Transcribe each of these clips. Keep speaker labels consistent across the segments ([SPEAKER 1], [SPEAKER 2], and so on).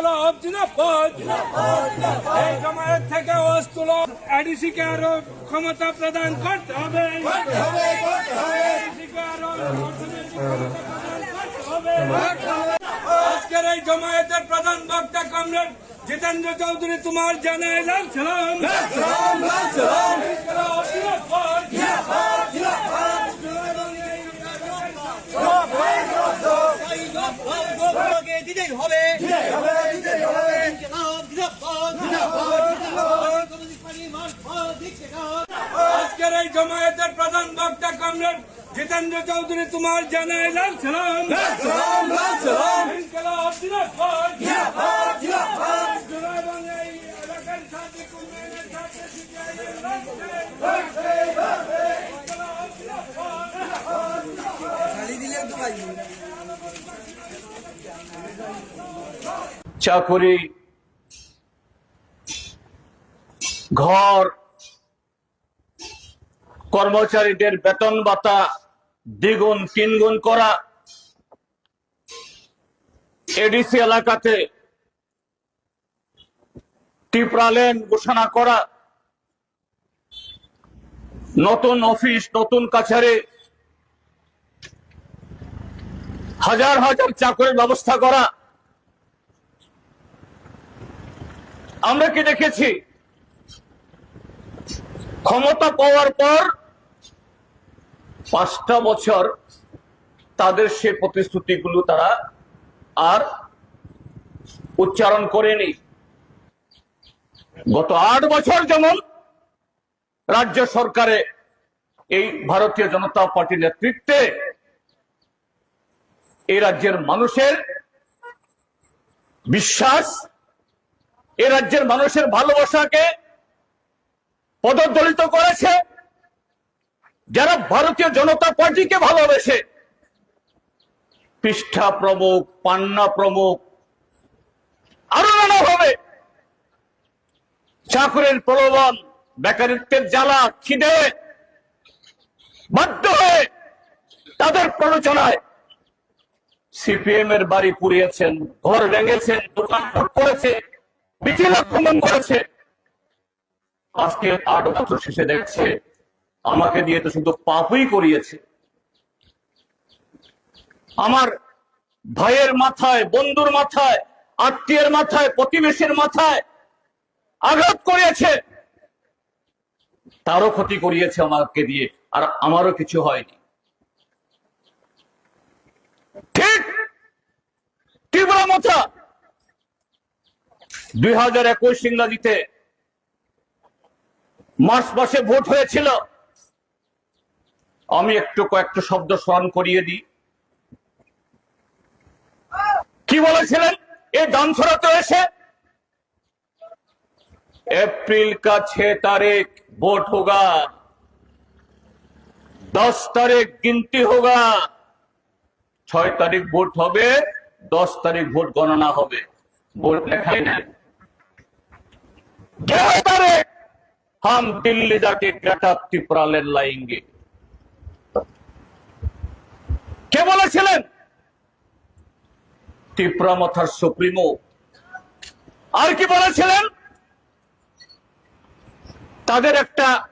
[SPEAKER 1] জিন্দাবাদ এই জামায়াত থেকে ওয়াস্তুল এডিসি আরও ক্ষমতা প্রদান করতে হবে। আজকের এই জমায়েতের প্রধান বক্তা কমরেড জিতেন্দ্র চৌধুরী তোমার জানায় লাল সালাম
[SPEAKER 2] হবে।
[SPEAKER 1] এই জমায়েতের প্রধান বক্তা কমরেড জিতেন্দ্র চৌধুরী তোমার জানায় লাল সালাম ইনকলাব জিন্দাবাদ এবং এই এলাকার সাথে উন্নয়নের সাথে সিপিআইএম লড়ছে। ইনকলাব জিন্দাবাদ।
[SPEAKER 3] চাকরি ঘর কর্মচারীদের বেতন ভাতা দ্বিগুণ, তিনগুণ করা। এডিসি এলাকাতে টিপ্রালেন ঘোষণা করা। নতুন অফিস, নতুন কাছারি। হাজার হাজার চাকরির ব্যবস্থা করা। আমরা কি দেখেছি? ক্ষমতা পাওয়ার পর পাঁচটা বছর তাদের সে প্রতিশ্রুতিগুলো তারা আর উচ্চারণ করেনি। গত আট বছর যেমন রাজ্য সরকারে এই ভারতীয় জনতা পার্টির নেতৃত্বে এই রাজ্যের মানুষের বিশ্বাস এ রাজ্যের মানুষের ভালোবাসাকে পদদলিত করেছে যারা ভারতীয় জনতা পার্টিকে ভালোবেসে, পৃষ্ঠা প্রমুখ, পান্না প্রমুখ, আরও নানা হবে চাকরির প্রলোভন, বেকারিত্বের জ্বালা খিদে বাধ্য হয়ে তাদের প্ররোচনায় সিপিএম এর বাড়ি পুড়িয়েছেন, ঘর ভেঙেছেন, দোকান করেছে মিছিল আক্রমণ করেছে। আজকে আট বছর শেষে দেখছে আমাকে দিয়ে তো শুধু পাপই করিয়েছে। আমার ভাইয়ের মাথায়, বন্ধুর মাথায়, আত্মীয়ের মাথায়, প্রতিবেশীর মাথায় আঘাত করিয়েছে। তারও ক্ষতি করিয়েছে আমাকে দিয়ে, আর আমারও কিছু হয়নি। ঠিক তীব্র মাথা দুই হাজার একুশ ইংরাজিতে মার্চ মাসে ভোট হয়েছিল। আমি একটু কয়েকটা শব্দ স্মরণ করিয়ে দিই কি বলেছিলেন এই ডান্সরাতে এসে अप्रैल का छह तारीख वोट होगा दस तारीख गिनती होगा ছয় তারিখ ভোট হবে দশ তারিখ ভোট গণনা হবে ভোট লেখাই না ग्यारह तारीख हम दिल्ली जाके গ্রেটা ত্রিপুরালেন লাইঙ্গে কে বলেছিলেন? ত্রিপুরা মাথার সুপ্রিমো। আর কি বলেছিলেন? তাদের একটা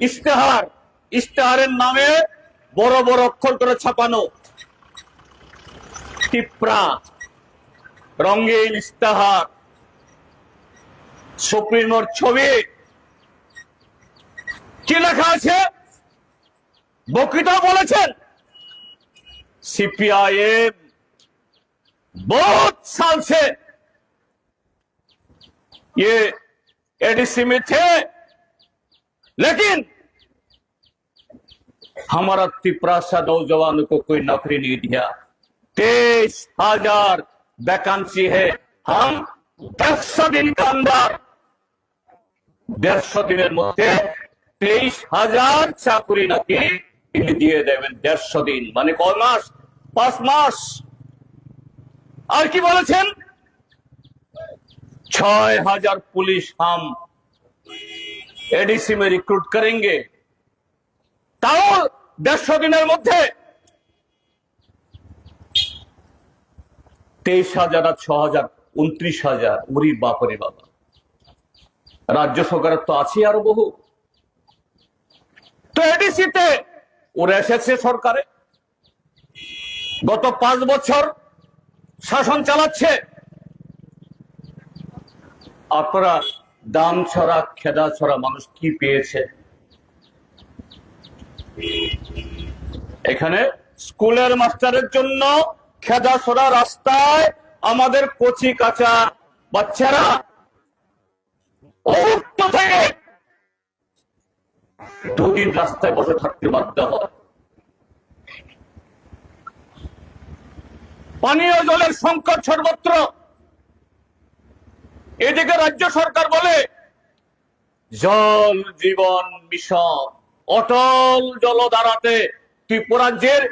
[SPEAKER 3] ইশতেহার। ইশতেহারের নামে বড় বড় অক্ষর করে ছাপানো। টিপ্রা রঙিন ইশতেহার। সুপ্রিমোর ছবি। কি লেখা আছে? বক্তৃতা বলেছেন। सीपीआईएम बहुत साल से ये एडीसी में थे लेकिन हमारा तिपरासा नौजवानों को कोई नौकरी नहीं दिया तेईस हजार वैकेंसी है हम दस दिन के अंदर দেড়শো দিনের মধ্যে তেইশ হাজার চাকরি নাকি তিনি দিয়ে দেবেন দেড়শো দিন মানে কয় মাস পাঁচ মাস। আর কি বলেছেন? ছয় হাজার পুলিশ হাম এডিসি মে রিক্রুট করেন তাও দেড়শো দিনের মধ্যে। তেইশ হাজার আর ছ হাজার, উনত্রিশ হাজার। উরি বাপরে বাবা। রাজ্য সরকারের তো আছে আরও বহু। তো এডিসিতে ওরা এসেছে সরকারে। গত পাঁচ বছর শাসন চালাচ্ছে। আপনারা দাম ছড়া, খেদা ছড়া মানুষ কি পেয়েছে? এখানে স্কুলের মাস্টারের জন্য খেদা ছড়া রাস্তায় আমাদের কচি কাঁচা বাচ্চারা দুদিন রাস্তায় বসে থাকতে বাধ্য হয়। পানীয় জলের সংকট সর্বত্র। এদিকে রাজ্য সরকার বলে, জল জীবন মিশন, অটল জল জলধারাতে ত্রিপুরাজ্যের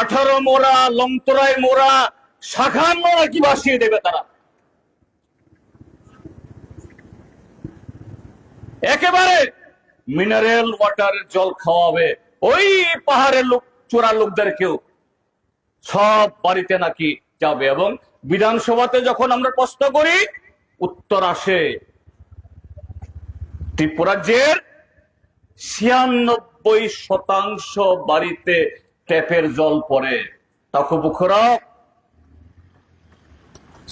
[SPEAKER 3] আঠারো মোড়া লংতরাই মোড়া শাখান মোড়া কি ভাসিয়ে দেবে তারা? একেবারে মিনারেল ওয়াটার জল খাওয়াবে। ওই পাহাড়ের লোক চোরা লোকদেরকেও সব বাড়িতে নাকি যাবে এবং বিধানসভাতে যখন আমরা প্রশ্ন করি, উত্তর আসে। ত্রিপুরাজ্যের ছিয়ানব্বই শতাংশ বাড়িতে ট্যাপের জল পড়ে। তাকে বুখরা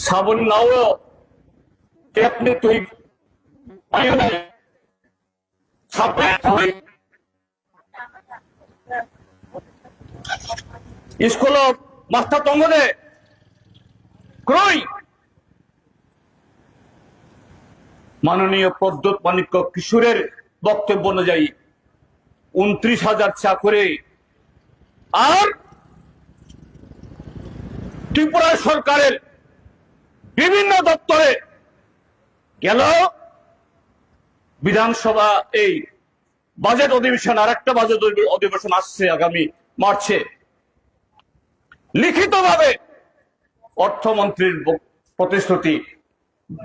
[SPEAKER 3] সাবন নাও, ট্যাপ নে তুই সাপে স্কুলত মাস্টার তঙ্গদে ক্রয় মাননীয় প্রদ্যোৎ মানিক্য কিশোরের বক্তব্য অনুযায়ী উনত্রিশ হাজার চাকরি আর ত্রিপুরা সরকারের বিভিন্ন দপ্তরে গেল বিধানসভা এই বাজেট অধিবেশন আর একটা বাজেট অধিবেশন আসছে আগামী মার্চে। লিখিতভাবে অর্থমন্ত্রীর প্রতিশ্রুতি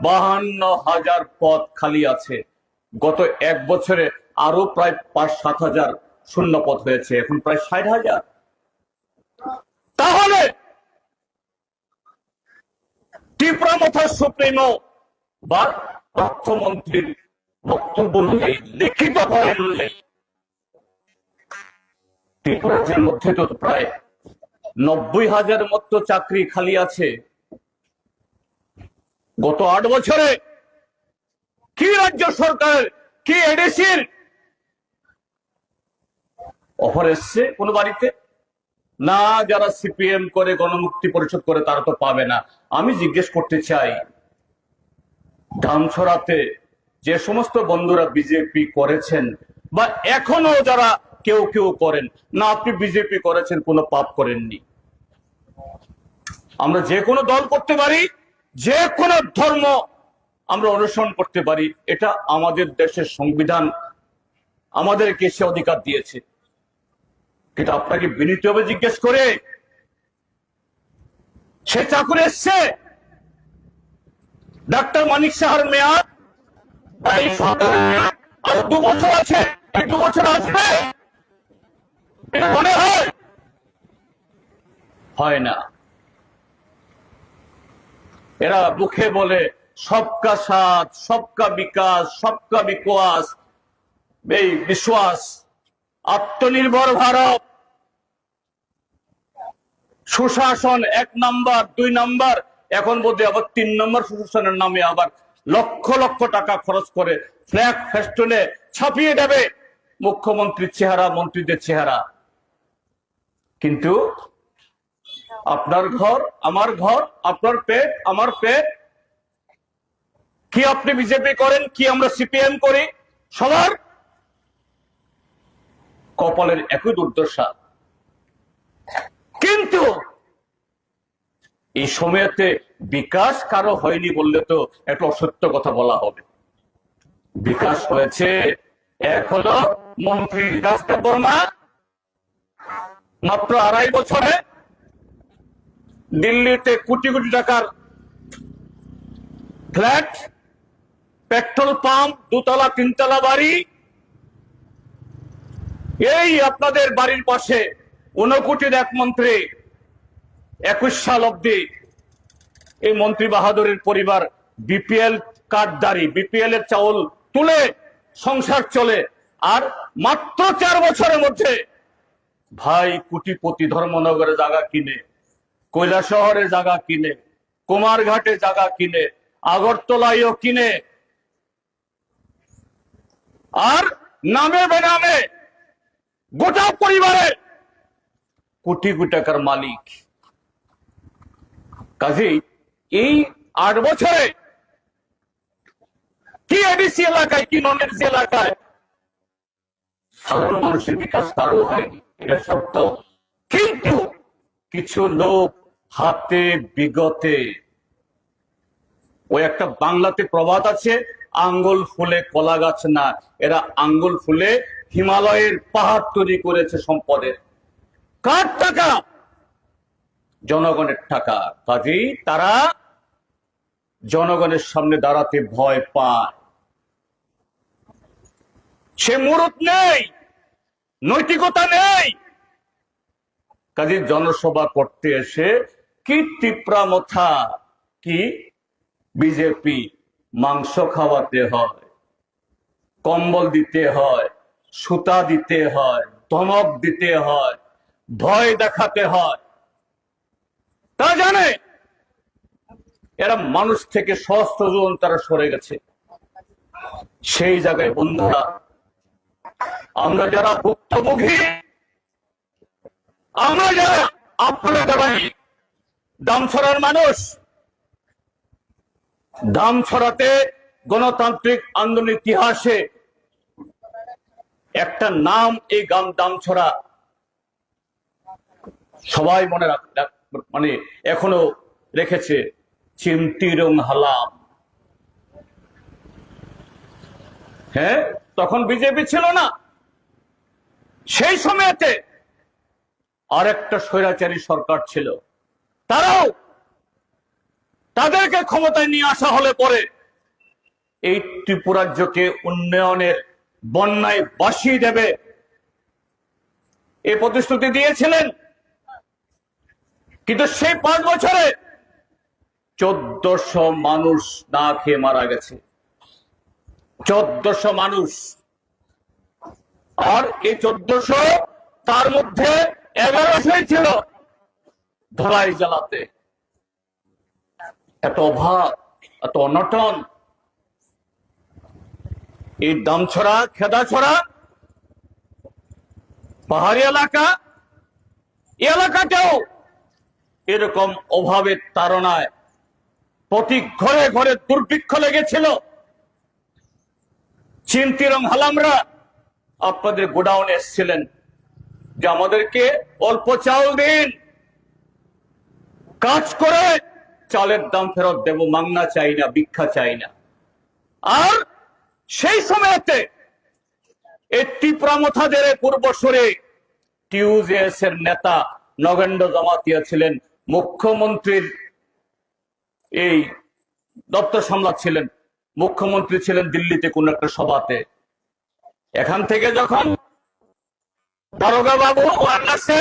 [SPEAKER 3] বাহান্ন হাজার পদ খালি আছে। গত এক বছরে আরও প্রায় পাঁচ সাত হাজার শূন্য পদ হয়েছে, এখন প্রায় ষাট হাজার। তাহলে ত্রিপুরা মথা সুপ্রিমো বা অর্থমন্ত্রীর বক্তব্য অনুযায়ী লিখিত ত্রিপুরার মধ্যে তো প্রায় নব্বই হাজার মতো চাকরি খালি আছে। গত আট বছরে কি রাজ্য সরকারের কি এডিসির অফার এসছে কোন বাড়িতে? না, যারা সিপিএম করে, গণমুক্তি পরিষদ করে, তারা তো পাবে না। আমি জিজ্ঞেস করতে চাই, ধানছড়াতে যে সমস্ত বন্ধুরা বিজেপি করেছেন বা এখনও যারা কেউ কেউ করেন। না, আপনি বিজেপি করেছেন, কোনো পাপ করেননি। আমরা যে কোনো দল করতে পারি, যে কোনো ধর্ম আমরা অনুসরণ করতে পারি, এটা আমাদের দেশের সংবিধান আমাদেরকে সে অধিকার দিয়েছে। কিন্তু আপনাকে বিনীতভাবে জিজ্ঞেস করে, সে চাকুরে এসছে? ডাক্তার মানিক সাহার মেয়াদ? দু বছর আছে দু বছর আসবে। মনে হয়? না। এরা মুখে বলে, সবকা সাথ, সবকা বিকাশ সবকা বিকাশ, এই বিশ্বাস, আত্মনির্ভর ভারত। সুশাসন এক নাম্বার, দুই নাম্বার, এখন বোধহয় আবার তিন নম্বর সুশাসনের নামে আবার লক্ষ লক্ষ টাকা খরচ করে ফ্ল্যাগ ফেস্টনে ছাপিয়ে দেবে মুখ্যমন্ত্রীর চেহারা, মন্ত্রীদের চেহারা। কিন্তু আপনার ঘর, আমার ঘর, আপনার পেট, আমার পেট। কি আপনি বিজেপি করেন, কি আমরা সিপিএম করি? সবার কপালের একই দুর্দশা। কিন্তু এই সময়তে বিকাশ কারও হয়নি বললে তো একটা অসত্য কথা বলা হবে। বিকাশ হয়েছে, এক হলো মন্ত্রী রাস্তা বর্মা মাত্র আড়াই বছরে দিল্লিতে কোটি কোটি টাকার ফ্ল্যাট, পেট্রোল পাম্প, দুতলা, তিনতলা বাড়ি। এই আপনাদের বাড়ির পাশে ঊনকোটির এক মন্ত্রী একুশ সাল অব্দি এই মন্ত্রী বাহাদুরের পরিবার বিপিএল কার্ডদারি বিপিএল এর চাউল তুলে সংসার চলে। আর মাত্র চার বছরের মধ্যে ভাই কুটিপতি ধর্মনগরে জায়গা কিনে কৈলা শহরে জায়গা কিনে, কুমারঘাটে জায়গা কিনে, আগরতলায়ও কিনে। আর নামে বেনামে গোটা পরিবারের কোটি কোটি টাকার মালিক। কাজেই এই আট বছরে কি এডিসি এলাকায়, কি নন এডিসি এলাকায়? সাধারণ মানুষের বিকাশ কারও হয়নি এটা কিন্তু কিছু লোক হাতে বিগতে ওই একটা বাংলাতে প্রবাদ আছে, আঙ্গুল ফুলে কলা গাছ না, এরা আঙ্গুল ফুলে হিমালয়ের পাহাড় তৈরি করেছে সম্পদের। কার টাকা? জনগণের টাকা। কাজেই তারা জনগণের সামনে দাঁড়াতে ভয় পায়। সে মুরত নেই। নৈতিকতা নেই। কাজে জনসভা করতে এসে কি টিপরা মথা কি বিজেপি মাংস খাওয়াতে হয়, কম্বল দিতে হয়, সুতা দিতে হয়, ধমক দিতে হয়, ভয় দেখাতে হয়, তা জানে? এরা মানুষ থেকে সহস্র জন তারা সরে গেছে। সেই জায়গায় বন্ধুরা আমরা যারা ভুক্তভোগী, আমরা যারা যারা দাম ছড়ার মানুষ দাম ছড়াতে গণতান্ত্রিক আন্দোলন ইতিহাসে একটা নাম এই গান দাম ছড়া সবাই মনে রাখ মানে এখনও রেখেছে চিমতিরং হালাম। হ্যাঁ? তখন বিজেপি ছিল না। সেই সময়তে আরেকটা স্বৈরাচারী সরকার ছিল। তারাও তাদেরকে ক্ষমতায় নিয়ে আসা হলে পরে এই ত্রিপুরাজ্যকে উন্নয়নের বন্যায় বাসিয়ে দেবে। এই প্রতিশ্রুতি দিয়েছিলেন। কিন্তু সেই পাঁচ বছরে চোদ্দশো মানুষ না খেয়ে মারা গেছে। চোদ্দশো মানুষ। আর এই চোদ্দশো তার মধ্যে এগারোশোই ছিল ধলাই জেলাতে এত অভাব, এত অনটন। এই খেদা ছড়া পাহাড়ি এলাকা এলাকাতেও এরকম অভাবের তাড়নায় প্রতি ঘরে ঘরে দুর্ভিক্ষ লেগেছিল। চিন্তিরং হালামরা আপনাদের গোডাউনে এসেছিলেন যে আমাদেরকে অল্প চাল দিন। কাজ করে চালের দাম ফেরত দেব, মাংনা চাই না, ভিক্ষা চাই না। আর সেই সময়তে একটি এই টিপ্রামথাদের পূর্বসরে টিউজেএস এর নেতা নগেন্দ্র জমাতিয়া ছিলেন, মুখ্যমন্ত্রীর এই দপ্তর সামলাচ্ছিলেন। মুখ্যমন্ত্রী ছিলেন দিল্লিতে কোন একটা সভাতে। এখান থেকে যখন দারোগা বাবু ওয়ার্নাসে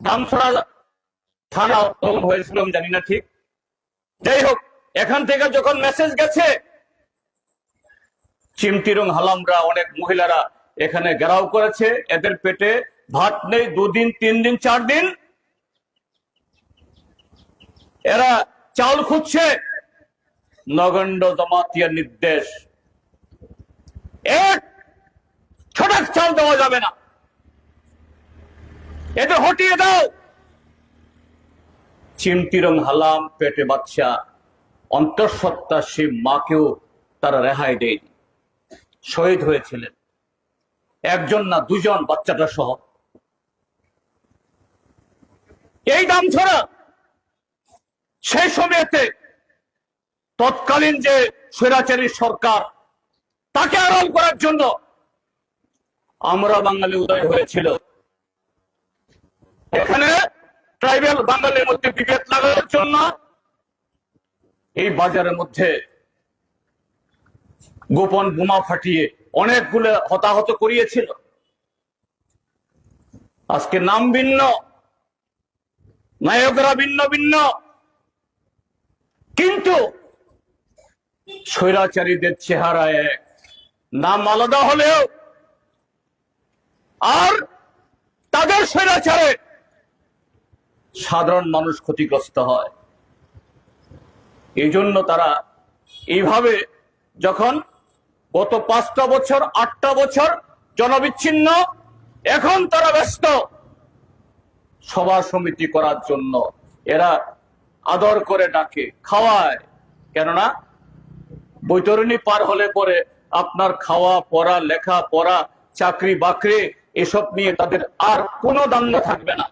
[SPEAKER 3] দামছড়া থানা হয়েছিল জানি না ঠিক। যাই হোক, এখান থেকে যখন মেসেজ গেছে, চিমটিরং হালামরা অনেক মহিলারা এখানে ঘেরাও করেছে, এদের পেটে ভাত নেই, দুদিন তিন দিন চার দিন এরা চাউল খুঁজছে নগণ্ড জমাতিয়ার নির্দেশ। এক ছটাক চাল দেওয়া যাবে না। এদের হটিয়ে দাও। চিমটিরং হালাম পেটে বাচ্চা, অন্তঃসত্ত্বা সে মাকেও তারা রেহাই দেয়নি। শহীদ হয়েছিলেন। একজন না দুজন বাচ্চাটা সহ। এই দাম ছড়া সেই সময়তে তৎকালীন যে স্বৈরাচারী সরকার, তাকে আড়াল করার জন্য আমরা বাঙালি উদয় হয়েছিল। এখানে ট্রাইবেল বাঙালির মধ্যে বিভেদ লাগানোর জন্য এই বাজারের মধ্যে গোপন বোমা ফাটিয়ে অনেকগুলো হতাহত করিয়েছিল। আজকে নাম ভিন্ন, নায়করা ভিন্ন ভিন্ন। কিন্তু স্বৈরাচারীদের চেহারা এক নাম আলাদা হলেও আর তাদের স্বৈরাচারে সাধারণ মানুষ ক্ষতিগ্রস্ত হয়। এই জন্য তারা এইভাবে যখন গত পাঁচটা বছর, আটটা বছর জনবিচ্ছিন্ন, এখন তারা ব্যস্ত। সভা সমিতি করার জন্য এরা আদর করে ডাকে, খাওয়ায়। কেননা বৈতরণী পার হলে পরে আপনার খাওয়া, পড়া, লেখা, পড়া, চাকরি, বাকরি, এসব নিয়ে তাদের আর কোনো দাঙ্গা থাকবে না।